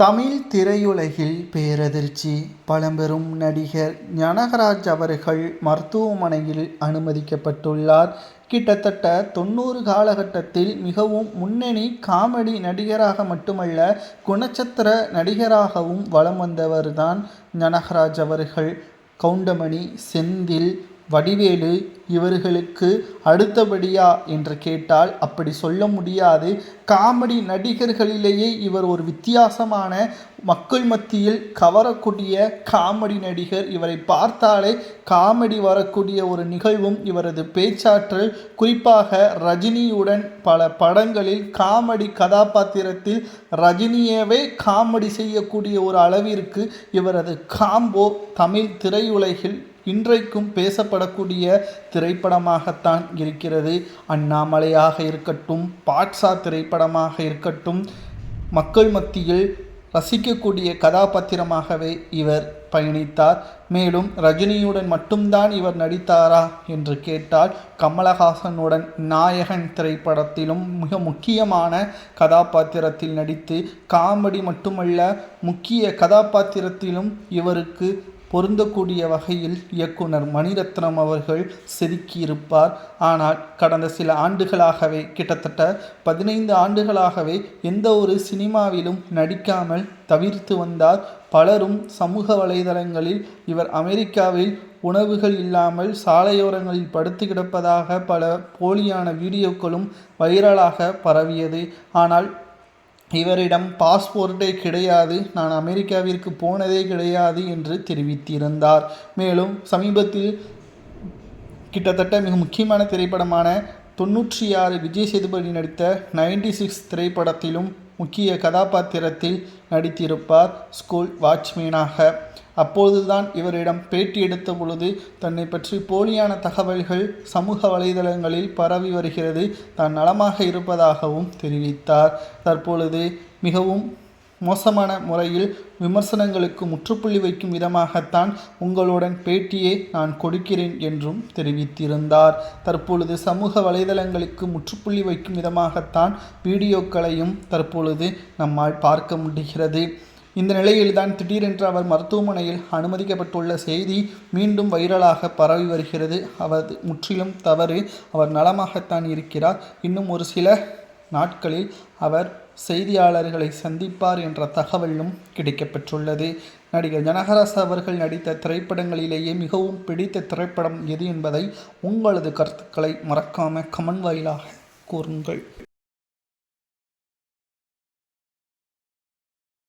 தமிழ் திரையுலகில் பேரதிர்ச்சி பழம்பெரும் நடிகர் ஞானகராஜ் அவர்கள் மருத்துவமனையில் அனுமதிக்கப்பட்டுள்ளார். கிட்டத்தட்ட தொண்ணூறு காலகட்டத்தில் மிகவும் முன்னணி காமெடி நடிகராக மட்டுமல்ல குணச்சத்திர நடிகராகவும் வலம் வந்தவர்தான் ஞானகராஜ் அவர்கள். கவுண்டமணி செந்தில் வடிவேலு இவர்களுக்கு அடுத்தபடியா என்று கேட்டால் அப்படி சொல்ல முடியாது. காமெடி நடிகர்களிலேயே இவர் ஒரு வித்தியாசமான மக்கள் மத்தியில் கவரக்கூடிய காமெடி நடிகர். இவரை பார்த்தாலே காமெடி வரக்கூடிய ஒரு நிகழ்வும் இவரது பேச்சாற்றல். குறிப்பாக ரஜினியுடன் பல படங்களில் காமெடி கதாபாத்திரத்தில் ரஜினியவே காமெடி செய்யக்கூடிய ஒரு அளவிற்கு இவரது காம்போ தமிழ் திரையுலகில் இன்றைக்கும் பேசப்படக்கூடிய திரைப்படமாகத்தான் இருக்கிறது. அண்ணாமலையாக இருக்கட்டும் பாட்ஷா திரைப்படமாக இருக்கட்டும் மக்கள் மத்தியில் ரசிக்கக்கூடிய கதாபாத்திரமாகவே இவர் பயணித்தார். மேலும் ரஜினியுடன் மட்டும்தான் இவர் நடித்தாரா என்று கேட்டால் கமலஹாசனுடன் நாயகன் திரைப்படத்திலும் மிக முக்கியமான கதாபாத்திரத்தில் நடித்து காமெடி மட்டுமல்ல முக்கிய கதாபாத்திரத்திலும் இவருக்கு பொருந்தக்கூடிய வகையில் இயக்குனர் மணிரத்னம் அவர்கள் செதுக்கியிருப்பார். ஆனால் கடந்த சில ஆண்டுகளாகவே கிட்டத்தட்ட பதினைந்து ஆண்டுகளாகவே எந்த ஒரு சினிமாவிலும் நடிக்காமல் தவிர்த்து வந்தார். பலரும் சமூக வலைதளங்களில் இவர் அமெரிக்காவில் உணவுகள் இல்லாமல் சாலையோரங்களில் படுத்து கிடப்பதாக பல போலியான வீடியோக்களும் வைரலாக பரவியது. ஆனால் இவரிடம் பாஸ்போர்ட்டே கிடையாது. நான் அமெரிக்காவிற்கு போனதே கிடையாது என்று தெரிவித்திருந்தார். மேலும் சமீபத்தில் கிட்டத்தட்ட மிக முக்கியமான திரைப்படமான தொண்ணூற்றி ஆறு விஜய் சேதுபதி நடித்த நைன்டி சிக்ஸ் திரைப்படத்திலும் முக்கிய கதாபாத்திரத்தில் நடித்திருப்பார் ஸ்கூல் வாட்ச்மேனாக. அப்போதுதான் இவரிடம் பேட்டி எடுத்த பொழுது தன்னை பற்றி போலியான தகவல்கள் சமூக வலைதளங்களில் பரவி வருகிறது. தான் நலமாக இருப்பதாகவும் தெரிவித்தார். தற்பொழுது மிகவும் மோசமான முறையில் விமர்சனங்களுக்கு முற்றுப்புள்ளி வைக்கும் விதமாகத்தான் உங்களுடன் பேட்டியை நான் கொடுக்கிறேன் என்றும் தெரிவித்திருந்தார். தற்பொழுது சமூக வலைதளங்களுக்கு முற்றுப்புள்ளி வைக்கும் விதமாகத்தான் வீடியோக்களையும் தற்பொழுது நம்மால் பார்க்க முடிகிறது. இந்த நிலையில்தான் திடீரென்று அவர் மருத்துவமனையில் அனுமதிக்கப்பட்டுள்ள செய்தி மீண்டும் வைரலாக பரவி வருகிறது. அவர் முற்றிலும் தவறு. அவர் நலமாகத்தான் இருக்கிறார். இன்னும் ஒரு சில நாட்களில் அவர் செய்தியாளர்களை சந்திப்பார் என்ற தகவலும் கிடைக்கப்பெற்றுள்ளது. நடிகர் ஜனகராஸ் அவர்கள் நடித்த திரைப்படங்களிலேயே மிகவும் பிடித்த திரைப்படம் எது என்பதை உங்களது கருத்துக்களை மறக்காம கமன் வாயிலாக கூறுங்கள்.